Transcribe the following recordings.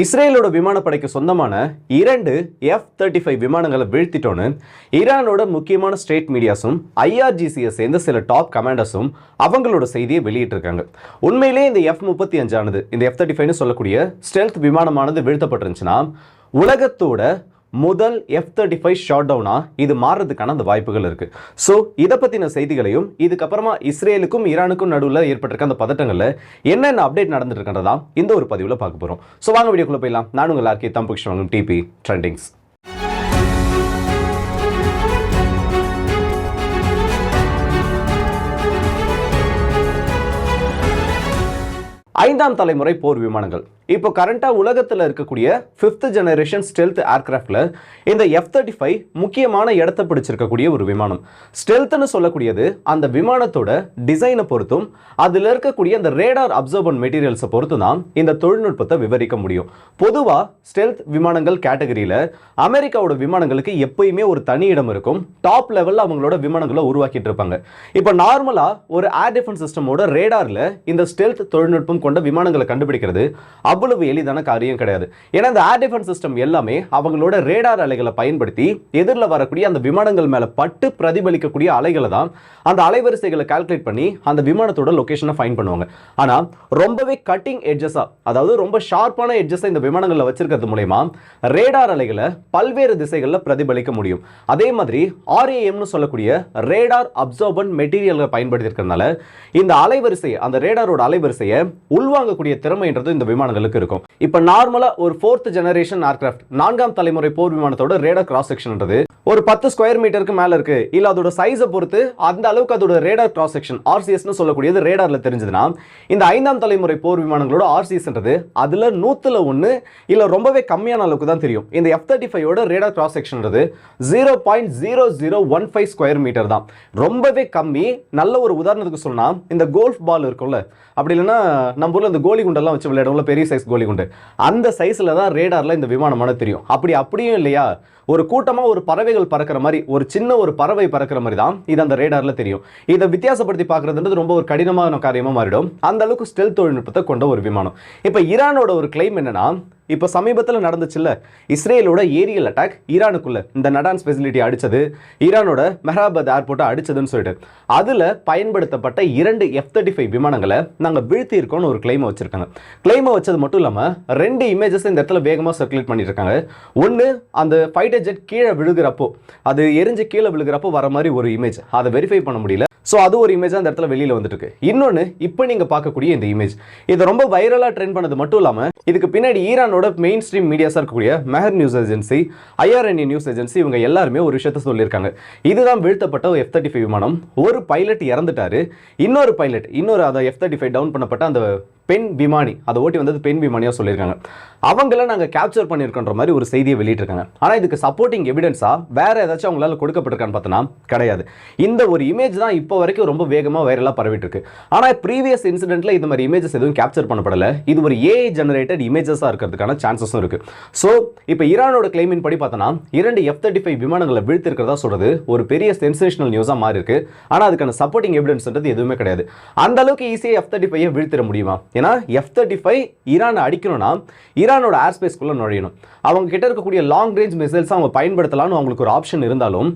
இஸ்ரேலோட விமானப்படைக்கு சொந்தமான இரண்டு எஃப் தேர்ட்டி ஃபைவ் விமானங்களை வீழ்த்திட்டோன்னு ஈரானோட முக்கியமான ஸ்டேட் மீடியாஸும் ஐஆர்ஜிசியை சேர்ந்த சில டாப் கமாண்டர்ஸும் அவங்களோட செய்தியை வெளியிட்டிருக்காங்க. உண்மையிலேயே இந்த எஃப் முப்பத்தி அஞ்சானது இந்த எஃப் தேர்ட்டி ஃபைவ்னு சொல்லக்கூடிய ஸ்டெல்த் விமானமானது வீழ்த்தப்பட்டிருந்துச்சுன்னா உலகத்தோட முதல் எஃப் தேர்ட்டி ஃபைவ் ஷார்ட் டவுனாக இது மாறுறதுக்கான அந்த வாய்ப்புகள் இருக்குது ஸோ இதை பற்றின செய்திகளையும் இதுக்கப்புறமா இஸ்ரேலுக்கும் ஈரானுக்கும் நடுவில் ஏற்பட்டிருக்க அந்த பதட்டங்களில் என்னென்ன அப்டேட் நடந்துட்டு இந்த ஒரு பதிவில் பார்க்க போகிறோம் ஸோ வாங்க வீடியோக்குள்ள போயிடலாம். நான் உங்கள் ஆர்கே தம்பு வாங்கும் டிபி ட்ரெண்டிங்ஸ் ஐந்தாம் தலைமுறை போர் விமானங்கள். இப்போ கரண்டாக உலகத்தில் இருக்கக்கூடிய ஃபிஃப்த் ஜெனரேஷன் ஸ்டெல்த் ஏர்கிராஃப்டில் இந்த எஃப் தேர்ட்டி ஃபைவ் முக்கியமான இடத்தை பிடிச்சிருக்கக்கூடிய ஒரு விமானம். ஸ்டெல்த்னு சொல்லக்கூடியது அந்த விமானத்தோட டிசைனை பொறுத்தும் அதில் இருக்கக்கூடிய அந்த ரேடார் அப்சர்பன் மெட்டீரியல்ஸை பொறுத்து தான் இந்த தொழில்நுட்பத்தை விவரிக்க முடியும். பொதுவாக ஸ்டெல்த் விமானங்கள் கேட்டகரியில் அமெரிக்காவோட விமானங்களுக்கு எப்பயுமே ஒரு தனி இடம் இருக்கும். டாப் லெவலில் அவங்களோட விமானங்களை உருவாக்கிட்டு இருப்பாங்க. இப்போ நார்மலாக ஒரு ஏர் டிஃபென்ஸ் சிஸ்டமோட ரேடாரில் இந்த ஸ்டெல்த் தொழில்நுட்பம் கொண்ட விமானங்களை கண்டுபிடிக்கிறது அவ்வளவு எளிதான காரியம் கிடையாது. ஏன்னா இந்த ஏர் டிஃபென்ஸ் சிஸ்டம் எல்லாமே அவங்களோட ரேடார் அலைகளை பயன்படுத்தி எதிரில் வரக்கூடிய அந்த விமானங்கள் மேலே பட்டு பிரதிபலிக்கக்கூடிய அலைகளை தான் அந்த அலைவரிசைகளை கால்குலேட் பண்ணி அந்த விமானத்தோட லொகேஷனை ஃபைன் பண்ணுவாங்க. ஆனால் ரொம்பவே கட்டிங் எட்ஜஸாக அதாவது ரொம்ப ஷார்ப்பான எட்ஜஸை இந்த விமானங்களில் வச்சிருக்கிறது மூலயமா ரேடார் அலைகளை பல்வேறு திசைகளில் பிரதிபலிக்க முடியும். அதே மாதிரி ஆர்ஏஎம்னு சொல்லக்கூடிய ரேடார் அப்சர்பன் மெட்டீரியல்களை பயன்படுத்தி இருக்கிறதுனால இந்த அலைவரிசை அந்த ரேடாரோட அலைவரிசையை உள்வாங்கக்கூடிய திறமைன்றது இந்த விமானங்களுக்கு இருக்கும். இப்போ நார்மலாக ஒரு ஃபோர்த் ஜெனரேஷன் ஏர்கிராஃப்ட் நான்காம் தலைமுறை போர் விமானத்தோட ரேடார் கிராஸ் செக்ஷன்ன்றது ஒரு பத்து ஸ்கொயர் மீட்டருக்கு மேல இருக்கு. இல்ல அதோட சைஸை பொறுத்து அந்த அளவுக்கு அதோட ரேடார் கிராஸ் செக்ஷன் ஆர்சிஎஸ்னு சொல்லக்கூடியது ரேடார்ல தெரிஞ்சதுன்னா இந்த ஐந்தாம் தலைமுறை போர் விமானங்களோட ஆர்சிஎஸ்ன்றது அதுல நூத்துல ஒன்று இல்ல ரொம்பவே கம்மியான அளவுக்கு தான் தெரியும். இந்த எஃப் தேர்ட்டி ஃபைவோட radar cross செக்ஷன்ன்றது zero point zero zero one five square metre தான். ரொம்பவே கம்மி. நல்ல ஒரு உதாரணத்துக்கு சொன்னா இந்த கோல்ஃப் பால் இருக்கும்ல அப்படி இல்லைன்னா நம்ம ஊர்ல இந்த கோலி குண்டெல்லாம் வச்சு விளையாடுவோம்ல பெரிய சைஸ் கோலி குண்டு. அந்த சைஸில் தான் ரேடார்ல இந்த விமானமான தெரியும். அப்படி அப்படியும் இல்லையா? ஒரு கூட்டமா ஒரு பறவைகள் பறக்கிற மாதிரி ஒரு சின்ன ஒரு பறவை பறக்கிற மாதிரி தான் இது அந்த ரேடார்ல தெரியும். இதை வித்தியாசப்படுத்தி பார்க்குறதுன்றது ரொம்ப ஒரு கடினமான காரியமா மாறிடும். அந்த அளவுக்கு ஸ்டெல் தொழில்நுட்பத்தை கொண்ட ஒரு விமானம். இப்போ ஈரானோட ஒரு கிளைம் என்னன்னா இப்போ சமீபத்தில் நடந்துச்சுல்ல இஸ்ரேலோட ஏரியல் அட்டாக் ஈரானுக்குள்ள இந்த நடான்ஸ் ஃபெசிலிட்டி அடிச்சது ஈரானோட மெஹராபாத் ஏர்போர்ட்டை அடிச்சதுன்னு சொல்லிட்டு. அதில் பயன்படுத்தப்பட்ட இரண்டு எஃப் தேர்ட்டி ஃபைவ் விமானங்களை நாங்கள் வீழ்த்தியிருக்கோம்னு ஒரு கிளைமை வச்சுருக்காங்க. கிளைமை வச்சது மட்டும் இல்லாமல் ரெண்டு இமேஜஸ் இந்த இடத்துல வேகமாக சர்க்குலேட் பண்ணியிருக்காங்க. ஒன்று அந்த ஃபைட்டர் ஜெட் கீழே விழுகிறப்போ அது எரிஞ்சு கீழே விழுகிறப்போ வர மாதிரி ஒரு இமேஜ் அதை வெரிஃபை பண்ண முடியல. ஸோ அது ஒரு இமேஜ் அந்த இடத்துல வெளியில் வந்துட்டுருக்கு. இன்னொன்று இப்போ நீங்கள் பார்க்கக்கூடிய இந்த இமேஜ் இதை ரொம்ப வைரலாக ட்ரெண்ட் பண்ணது மட்டும் இல்லாமல் இதுக்கு பின்னாடி ஈரானோட மெயின் ஸ்ட்ரீம் மீடியாஸாக இருக்கக்கூடிய Mehr news agency IRNA news agency இவங்க எல்லாருமே ஒரு விஷயத்த சொல்லியிருக்காங்க. இதுதான் வீழ்த்தப்பட்ட எஃப் தேர்ட்டி ஃபைவ் விமானம். ஒரு பைலட் இறந்துட்டாரு. இன்னொரு பைலட் இன்னொரு அதை எஃப் தேர்ட்டி ஃபைவ் டவுன் பண்ணப்பட்ட அந்த பெண் விமானி. அதை ஓட்டி வந்தது பெண் விமானியாக சொல்லியிருக்காங்க. அவங்கள நாங்கள் கேப்சர் பண்ணியிருக்கோன்ற மாதிரி ஒரு செய்தியை வெளியிட்டிருக்காங்க. ஆனால் இதுக்கு சப்போர்ட்டிங் எவிடன்ஸாக வேற ஏதாச்சும் அவங்களால கொடுக்கப்பட்டிருக்கான்னு பார்த்தோன்னா கிடையாது. இந்த ஒரு இமேஜ் தான் இப்போ வரைக்கும் ரொம்ப வேகமாக வைரலாக பரவிட்டு இருக்கு ஆனால் ப்ரீவியஸ் இன்சிடென்ட்ல இந்த மாதிரி இமேஜஸ் எதுவும் கேப்சர் பண்ணப்படலை. இது ஒரு ஏஐ ஜெனரேட்டட் இமேஜஸாக இருக்கிறதுக்கான சான்சஸும் இருக்கு. ஸோ இப்போ ஈரானோட கிளைமின் படி பார்த்தோன்னா இரண்டு எஃப் தேர்ட்டி ஃபைவ் விமானங்களை வீழ்த்திருக்கிறதா சொல்றது ஒரு பெரிய சென்சேஷனல் நியூஸாக மாறி இருக்கு ஆனால் அதுக்கான சப்போர்ட்டிங் எவிடன்ஸ்ன்றது எதுவுமே கிடையாது. அந்த அளவுக்கு ஈஸியாக எஃப் தேர்ட்டி ஃபைவ் வீழ்த்திட முடியுமா? ஏன்னா எஃப் தேர்ட்டி ஃபைவ் ஈரானை அடிக்கணும்னா ஈரானோட ஏர் ஸ்பேஸ்க்குள்ளே நுழையணும். அவங்க கிட்ட இருக்கக்கூடிய லாங் ரேஞ்ச் மிசைல்ஸ் அவங்க பயன்படுத்தலாம்னு அவங்களுக்கு ஒரு ஆப்ஷன் இருந்தாலும்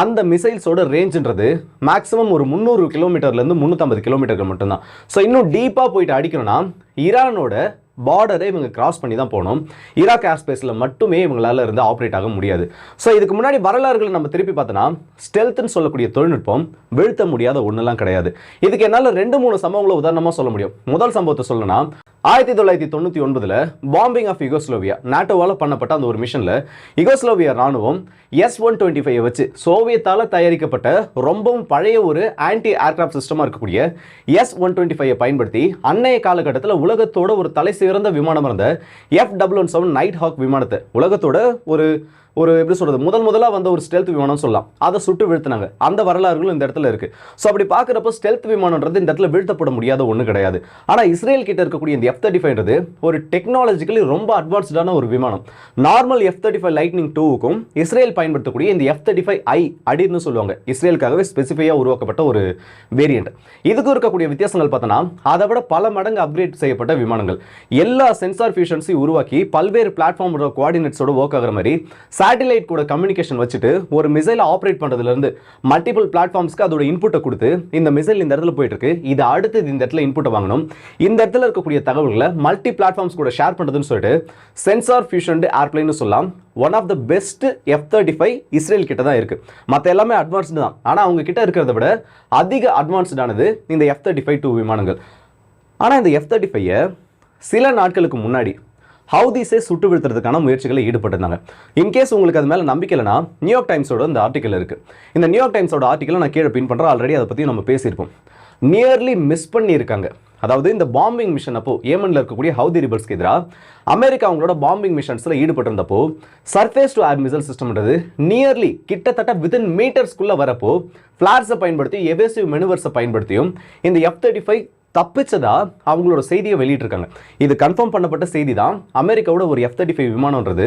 அந்த மிசைல்ஸோட ரேஞ்சுன்றது மேக்ஸிமம் ஒரு முந்நூறு கிலோமீட்டர்லேருந்து முந்நூற்றம்பது கிலோமீட்டருக்கு மட்டும்தான். ஸோ இன்னும் டீப்பாக போயிட்டு அடிக்கணும்னா ஈரானோட பார்டரை இவங்க கிராஸ் பண்ணி தான் போகணும். ஈராக் ஏர்ஸ்பேஸில் மட்டுமே இவங்களால இருந்து ஆப்ரேட் ஆக முடியாது. ஸோ இதுக்கு முன்னாடி வரலாறுகளை நம்ம திருப்பி பார்த்தோன்னா ஸ்டெல்த்னு சொல்லக்கூடிய தொழில்நுட்பம் வீழ்த்த முடியாத ஒன்றுலாம் கிடையாது. இதுக்கு என்னால் ரெண்டு மூணு சம்பவங்களை உதாரணமாக சொல்ல முடியும். முதல் சம்பவத்தை சொல்லணும்னா ஆயிரத்தி தொள்ளாயிரத்தி தொண்ணூற்றி ஒன்பதில் பாம்பிங் ஆஃப் யுகோஸ்லோவியா நாட்டோவால் பண்ணப்பட்ட அந்த ஒரு மிஷனில் யுகோஸ்லோவியா ராணுவம் எஸ் ஒன் டுவெண்ட்டி ஃபைவ் வச்சு சோவியத்தால் தயாரிக்கப்பட்ட ரொம்பவும் பழைய ஒரு ஆன்டி ஏர்கிராஃப்ட் சிஸ்டமாக இருக்கக்கூடிய எஸ் ஒன் டுவெண்ட்டி ஃபைவை பயன்படுத்தி அன்னைய காலகட்டத்தில் உலகத்தோட ஒரு தலை சிறந்த விமானம் இருந்த F double one seven night hawk விமானத்தை உலகத்தோட ஒரு ஒரு எப்படி சொல்கிறது முதல் முதலாக வந்த ஒரு ஸ்டெல்த் விமானம் சொல்லலாம். அதை சுட்டு வீழ்த்தினாங்க. அந்த வரலாறுகளும் இந்த இடத்துல இருக்குது ஸோ அப்படி பார்க்குறப்போ ஸ்டெல்த் விமானன்றது இந்த இடத்துல வீழ்த்தப்பட முடியாத ஒன்று கிடையாது. ஆனால் இஸ்ரேல் கிட்ட இருக்கக்கூடிய இந்த எஃப் தேர்ட்டி ஃபைவ்ன்றது ஒரு டெக்னாலஜிக்கலி ரொம்ப அட்வான்ஸ்டான ஒரு விமானம். Normal F thirty five lightning டூவுக்கும் Israel பயன்படுத்தக்கூடிய இந்த எஃப் தேர்ட்டி ஃபைவ் ஐ அடின்னு சொல்லுவாங்க. இஸ்ரேலுக்காகவே ஸ்பெசிஃபையாக உருவாக்கப்பட்ட ஒரு வேரியண்ட் இதுக்கும் இருக்கக்கூடிய வித்தியாசங்கள் பார்த்தோன்னா அதை விட பல மடங்கு அப்கிரேட் செய்யப்பட்ட விமானங்கள். எல்லா சென்சார் ஃபியூஷன்ஸையும் உருவாக்கி பல்வேறு பிளாட்ஃபார்மோட கோஆர்டினேட்ஸோட ஒர்க் ஆகிற மாதிரி சேட்டலைட் கூட கம்யூனிகேஷன் வச்சுட்டு ஒரு மிசைலை ஆப்ரேட் பண்ணுறதுலேருந்து மல்டிபிள் பிளாட்ஃபார்ம்ஸ்க்கு அதோட இன்புட்டை கொடுத்து இந்த மிசைல் இந்த இடத்துல போயிட்டு இருக்கு இது அடுத்து இந்த இடத்துல இன்புட்டை வாங்கணும். இந்த இடத்துல இருக்கக்கூடிய தகவல்களை மல்டி பிளாட்ஃபார்ம்ஸ் கூட ஷேர் பண்ணுறதுன்னு சொல்லிட்டு சென்சார் ஃபியூஷன் ஏர்ப்ளைன்னு சொல்லலாம். One of the best F thirty five Israel கிட்ட தான் இருக்குது மற்ற எல்லாமே அட்வான்ஸ்டு தான். ஆனால் அவங்க கிட்ட இருக்கிறத விட அதிக அட்வான்ஸ்டானது இந்த எஃப் தேர்ட்டி ஃபைவ் டூ விமானங்கள். ஆனால் இந்த எஃப் தேர்ட்டி ஃபைவை சில நாட்களுக்கு முன்னாடி ஹவுதீஸே சுட்டு வீழ்த்துறதுக்கான முயற்சிகளை ஈடுபட்டிருந்தாங்க. இன்கேஸ் உங்களுக்கு அது மேலே நம்பிக்கை இல்லைனா நியூயார்க் டைம்ஸோட இந்த ஆர்டிக்கல் இருக்குது இந்த நியூயார்க் டைம்ஸோட ஆர்டிக்கலை நான் கீழே பின் பண்ணுறேன் ஆல்ரெடி அதை பற்றி நம்ம பேசியிருப்போம். நியர்லி மிஸ் பண்ணியிருக்காங்க. அதாவது இந்த பாம்பிங் மிஷன் அப்போ ஏமனில் இருக்கக்கூடிய ஹவுதி ரிபல்ஸ்க்கு எதிராக அமெரிக்கா அவங்களோட பாம்பிங் மிஷன்ஸில் ஈடுபட்டிருந்தப்போ சர்ஃபேஸ் டு ஏர் மிசைல் சிஸ்டம்ன்றது நியர்லி கிட்டத்தட்ட வித்தின் மீட்டர்ஸ்குள்ளே வரப்போ ஃப்ளார்ஸை பயன்படுத்தி எவேசிவ் மெனுவர்ஸை பயன்படுத்தியும் இந்த எஃப் தேர்ட்டி ஃபைவ் தப்பிச்சதா அவங்களோட செய்தியை வெளியிட்டிருக்காங்க. இது கன்ஃபார்ம் பண்ணப்பட்ட செய்தி தான் அமெரிக்காவோட ஒரு எஃப் தேர்ட்டி ஃபைவ் விமானம்ன்றது.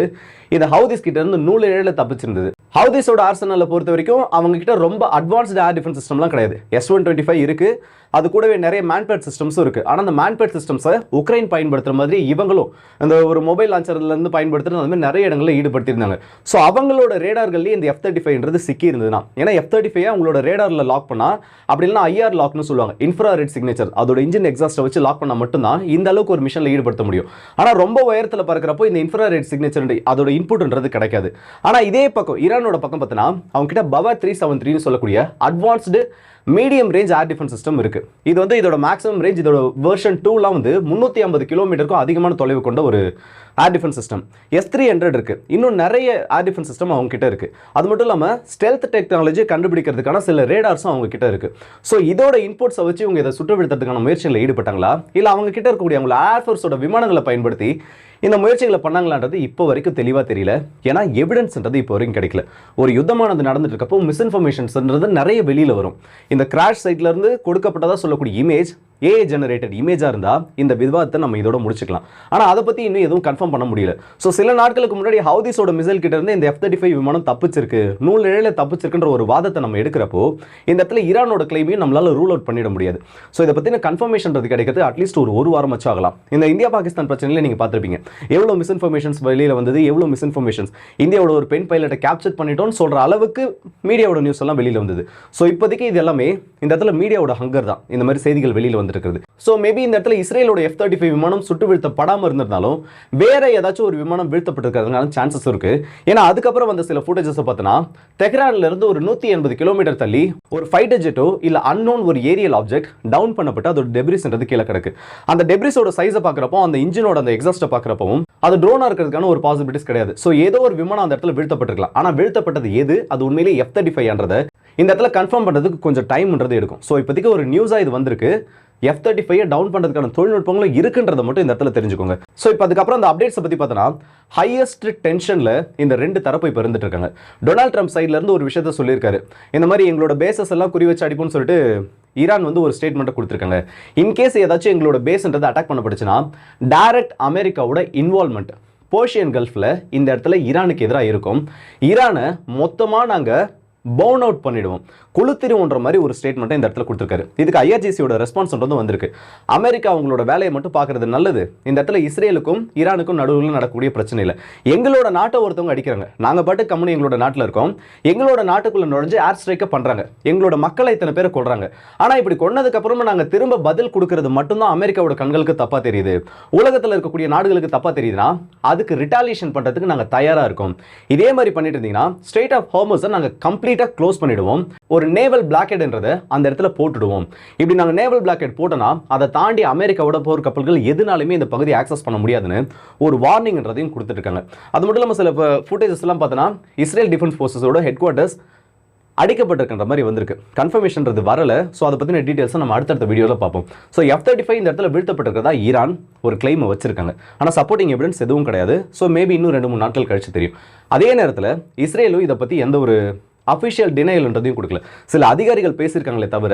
இது ஹவுதிஸ் கிட்ட இருந்து நூல் ஏழில் தப்பிச்சிருந்தது. ஹவுதிஸோட ஆர்சனலை பொறுத்த வரைக்கும் அவங்கக்கிட்ட ரொம்ப அட்வான்ஸ்டு ஏர் டிஃபென்ஸ் சிஸ்டம்லாம் கிடையாது. எஸ் ஒன் டுவெண்ட்டி ஃபைவ் இருக்குது அது கூடவே நிறைய மேன்பேட் சிஸ்டம்ஸும் இருக்குது ஆனால் அந்த மேன்பேட் சிஸ்டம்ஸை உக்ரைன் பயன்படுத்துற மாதிரி இவங்களும் அந்த ஒரு மொபைல் லான்ச்சர்லேருந்து பயன்படுத்துகிற பயன்படுத்துறது அந்த மாதிரி நிறைய இடங்களில் ஈடுபடுத்தியிருந்தாங்க. ஸோ அவங்களோட ரேடார்கள்லேயே இந்த எஃப் தேர்ட்டி ஃபைவ்ன்றது சிக்கி இருந்ததுன்னா ஏன்னா எஃப் தேர்ட்டி ஃபைவ் அவங்களோட ரேடாரில் லாக் பண்ணால் அப்படி இல்லைனா ஐஆர் லாக்னு சொல்லுவாங்க. இன்ஃப்ராரெட் சிக்னேச்சர் அதோட இன்ஜின் எக்ஸாஸ்ட்டை வச்சு லாக் பண்ணால் மட்டும்தான் இந்த அளவுக்கு ஒரு மிஷனில் ஈடுபடுத்த முடியும். ஆனால் ரொம்ப உயரத்தில் பறக்கிறப்போ இந்த இன்ஃப்ராரெட் சிக்னேச்சர் அதோட இன்புட்ன்றது கிடைக்காது. ஆனால் இதே பக்கம் ஈரானோட பக்கம் பார்த்தீங்கன்னா அவங்க கிட்ட பவர் த்ரீ செவன் த்ரீன்னு சொல்லக்கூடிய advanced medium range air defence system இருக்கு. இது வந்து இதோட மேக்ஸிமம் ரேஞ்ச் இதோட வெர்ஷன் டூலாம் வந்து முந்நூற்றி ஐம்பது கிலோமீட்டருக்கும் அதிகமான தொலைவு கொண்ட ஒரு air defence system S three hundred இருக்கு. இன்னும் நிறைய ஏர் டிஃபென்ஸ் சிஸ்டம் அவங்க கிட்ட இருக்கு. அது மட்டும் இல்லாமல் ஸ்டெல்த் டெக்னாலஜி கண்டுபிடிக்கிறதுக்கான சில ரேடார்ஸும் அவங்க கிட்ட இருக்கு. ஸோ இதோட இன்புட்ஸை வச்சு இவங்க இதை சுற்றுப்படுத்துறதுக்கான முயற்சிகளில் ஈடுபட்டாங்களா? இல்லை அவங்க கிட்ட இருக்கக்கூடிய அவங்கள ஏர்ஃபோர்ஸோட விமானங்களை பயன்படுத்தி இந்த முயற்சிகளை பண்ணாங்களான்றது இப்போ வரைக்கும் தெளிவாக தெரியல. ஏன்னா எவிடன்ஸ்ன்றது இப்போ வரைக்கும் கிடைக்கல. ஒரு யுத்தமானது நடந்துட்டு இருக்கப்போ மிஸ்இன்ஃபர்மேஷன்ஸ்ன்றது நிறைய வெளியில் வரும். இந்த கிராஷ் சைட்ல இருந்து சொல்லக்கூடிய இமேஜ் ஏ ஜெனரேட்டட் இமேஜாக இருந்தால் இந்த விவாதத்தை நம்ம இதோட முடிச்சுக்கலாம். ஆனால் அதை பற்றி இன்னும் எதுவும் கன்ஃபார்ம் பண்ண முடியல. ஸோ சில நாட்களுக்கு முன்னாடி ஹவுதிஸோட மிசைல் கிட்ட இருந்து இந்த எஃப் தேர்ட்டி ஃபைவ் விமானம் தப்பிச்சிருக்கு. நூல் நிலையில் தப்பிச்சிருக்குன்ற ஒரு வாதத்தை நம்ம எடுக்கிறப்போ இந்த இடத்துல ஈரானோட கிளைமையும் நம்மளால் ரூல் அவுட் பண்ணிட முடியாது. ஸோ இதை பற்றின கன்ஃபர்மேஷன்றது கிடைக்கிறது அட்லீஸ்ட் ஒரு ஒரு வாரம் வச்சு ஆகலாம். இந்த இந்தியா பாகிஸ்தான் பிரச்சனையில நீங்கள் பார்த்துருப்பீங்க. எவ்வளோ மிஸ்இன்ஃபர்மேஷன்ஸ் வெளியில் வந்தது எவ்வளோ மிஸ்இன்ஃபர்மேஷன்ஸ் இந்தியாவோட ஒரு பெண் பைலட்டை கேப்சர் பண்ணிட்டோம்னு சொல்கிற அளவுக்கு மீடியாவோட நியூஸ் எல்லாம் வெளியில் வந்தது. ஸோ இப்போதைக்கு இது எல்லாமே இந்த இடத்துல மீடியாவோட ஹங்கர் தான். இந்த மாதிரி செய்திகள் வெளியில் வந்து வந்திருக்கிறது. ஸோ மேபி இந்த இடத்துல இஸ்ரேலோட எஃப் தேர்ட்டி ஃபைவ் விமானம் சுட்டு வீழ்த்தப்படாமல் இருந்திருந்தாலும் வேற ஏதாச்சும் ஒரு விமானம் வீழ்த்தப்பட்டிருக்கிறதுனால சான்சஸ் இருக்கு. ஏன்னா அதுக்கப்புறம் வந்த சில ஃபுட்டேஜஸ் பார்த்தோன்னா தெஹ்ரான்ல இருந்து ஒரு நூற்றி எண்பது கிலோமீட்டர் தள்ளி ஒரு ஃபைட்டர் ஜெட்டோ இல்லை அன்னோன் ஒரு ஏரியல் ஆப்ஜெக்ட் டவுன் பண்ணப்பட்டு அதோட டெப்ரிஸ்ன்றது கீழே கிடக்கு. அந்த டெப்ரிஸோட சைஸை பார்க்குறப்போ அந்த இன்ஜினோட அந்த எக்ஸாஸ்ட்டை பார்க்குறப்பவும் அது ட்ரோனாக இருக்கிறதுக்கான ஒரு பாசிபிலிட்டிஸ் கிடையாது. ஸோ ஏதோ ஒரு விமானம் அந்த இடத்துல வீழ்த்தப்பட்டிருக்கலாம். ஆனால் வீழ்த்தப்பட்டது எது? அது உண்மையிலேயே எஃப் தேர்ட்டி ஃபைவ்ன்றதை இந்த இடத்துல கன்ஃபார்ம் பண்ணுறதுக்கு கொஞ்சம் டைம்ன்றது எடுக்கும். ஸோ இப்போதைக்கு ஒரு நியூஸாக இது வந்திருக்கு. எஃப் தேர்ட்டி ஃபைவ் டவுன் பண்ணுறதுக்கான தொழில்நுட்பங்களும் இருக்குன்றதை மட்டும் இந்த இடத்துல தெரிஞ்சுக்கோங்க. ஸோ இப்போ அதுக்கப்புறம் அந்த அப்டேட்ஸை பற்றி பார்த்தோன்னா ஹையஸ்ட் டென்ஷனில் இந்த ரெண்டு தரப்பு இப்போ இருந்துட்டு இருக்காங்க டொனால்ட் ட்ரம்ப் சைட்லேருந்து ஒரு விஷயத்த சொல்லியிருக்காரு. இந்த மாதிரி எங்களோட பேசஸ் எல்லாம் குறி வச்சு அடிப்போம்னு சொல்லிட்டு ஈரான் வந்து ஒரு ஸ்டேட்மெண்ட்டை கொடுத்துருக்காங்க. இன்கேஸ் ஏதாச்சும் எங்களோட பேஸ்ன்றது அட்டாக் பண்ணப்படுச்சுன்னா டைரக்ட் அமெரிக்காவோட இன்வால்மெண்ட் போர்ஷியன் கல்ஃபில் இந்த இடத்துல ஈரானுக்கு எதிராக இருக்கும். ஈரானை மொத்தமாக நாங்கள் பவுன் அவுட் பண்ணிடுவோம். கொளுத்திருவோன்ற மாதிரி ஒரு ஸ்டேட்மெண்ட்டை இந்த இடத்துல கொடுத்துருக்காரு. இதுக்கு ஐஆர்ஜிசியோட ரெஸ்பான்ஸ் வந்து வந்திருக்கு. அமெரிக்கா அவங்களோட வேலையை மட்டும் பார்க்கறது நல்லது. இந்த இடத்துல இஸ்ரேலுக்கும் ஈரானுக்கும் நடுவில் நடக்கக்கூடிய பிரச்சனை இல்லை. எங்களோட நாட்டை ஒருத்தவங்க அடிக்கிறாங்க. நாங்கள் பாட்டு கம்பெனி எங்களோட நாட்டில் இருக்கோம். எங்களோட நாட்டுக்குள்ளே நுழைஞ்சு ஏர் ஸ்ட்ரைக்கை பண்ணுறாங்க எங்களோட மக்களை இத்தனை பேரை கொள்றாங்க ஆனால் இப்படி கொன்னதுக்கு அப்புறமா நாங்கள் திரும்ப பதில் கொடுக்கறது மட்டும்தான் அமெரிக்காவோட கண்களுக்கு தப்பாக தெரியுது. உலகத்தில் இருக்கக்கூடிய நாடுகளுக்கு தப்பாக தெரியுதுன்னா அதுக்கு ரிட்டாலியேஷன் பண்ணுறதுக்கு நாங்கள் தயாராக இருக்கோம். இதே மாதிரி பண்ணிட்டு இருந்தீங்கன்னா ஸ்டேட் ஆஃப் ஹோமஸை நாங்கள் கம்ப்ளீட் கம்ப்ளீட்டாக க்ளோஸ் பண்ணிடுவோம். ஒரு நேவல் பிளாக்கெட்ன்றதை அந்த இடத்துல போட்டுடுவோம். இப்படி நாங்கள் நேவல் பிளாக்கெட் போட்டோன்னா அதை தாண்டி அமெரிக்காவோட போர் கப்பல்கள் எதுனாலுமே இந்த பகுதியை ஆக்சஸ் பண்ண முடியாதுன்னு ஒரு வார்னிங்ன்றதையும் கொடுத்துருக்காங்க அது மட்டும் இல்லாமல் சில ஃபுட்டேஜஸ் எல்லாம் பார்த்தோன்னா இஸ்ரேல் டிஃபென்ஸ் ஃபோர்ஸஸோட ஹெட் குவார்ட்டர்ஸ் அடிக்கப்பட்டிருக்கின்ற மாதிரி வந்திருக்கு. கன்ஃபர்மேஷன்றது வரல. ஸோ அதை பற்றின டீட்டெயில்ஸை நம்ம அடுத்தடுத்த வீடியோவில் பார்ப்போம். ஸோ எஃப் தேர்ட்டி ஃபைவ் இந்த இடத்துல வீழ்த்தப்பட்டிருக்கிறதா? ஈரான் ஒரு கிளைமை வச்சிருக்காங்க. ஆனால் சப்போர்ட்டிங் எவிடன்ஸ் எதுவும் கிடையாது. ஸோ மேபி இன்னும் ரெண்டு மூணு நாட்கள் கழிச்சு தெரியும். அதே நேரத்தில் இஸ்ரேலும் இதை பற்றி எந்த ஒரு அஃபிஷியல் டினையல்ன்றதையும் கொடுக்கல. சில அதிகாரிகள் பேசியிருக்காங்களே தவிர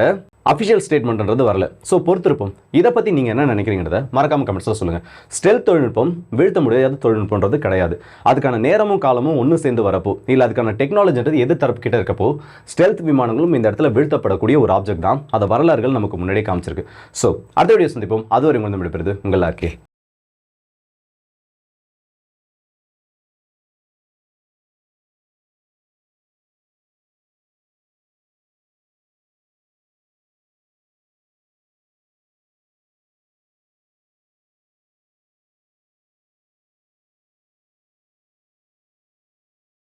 அஃபிஷியல் ஸ்டேட்மெண்ட்ன்றது வரல. ஸோ பொறுத்திருப்போம். இதை பற்றி நீங்கள் என்ன நினைக்கிறீங்கிறத மறக்காமல் கமெண்ட்ஸில் சொல்லுங்கள் ஸ்டெல் தொழில்நுட்பம் வீழ்த்த முடியாத தொழில்நுட்பன்றது கிடையாது. அதுக்கான நேரமும் காலமும் ஒன்று சேர்ந்து வரப்போ இல்லை அதுக்கான டெக்னாலஜின்றது எது தரப்பு கிட்ட இருக்கப்போ ஸ்டெல்த் விமானங்களும் இந்த இடத்துல வீழ்த்தப்படக்கூடிய ஒரு ஆப்ஜெக்ட் தான். அதை வரலாறுகள் நமக்கு முன்னாடியே காமிச்சிருக்கு. ஸோ அடுத்த வீடியோ சந்திப்போம். அதுவரை உங்கள் விடுபெறுது உங்கள் ஆர்கே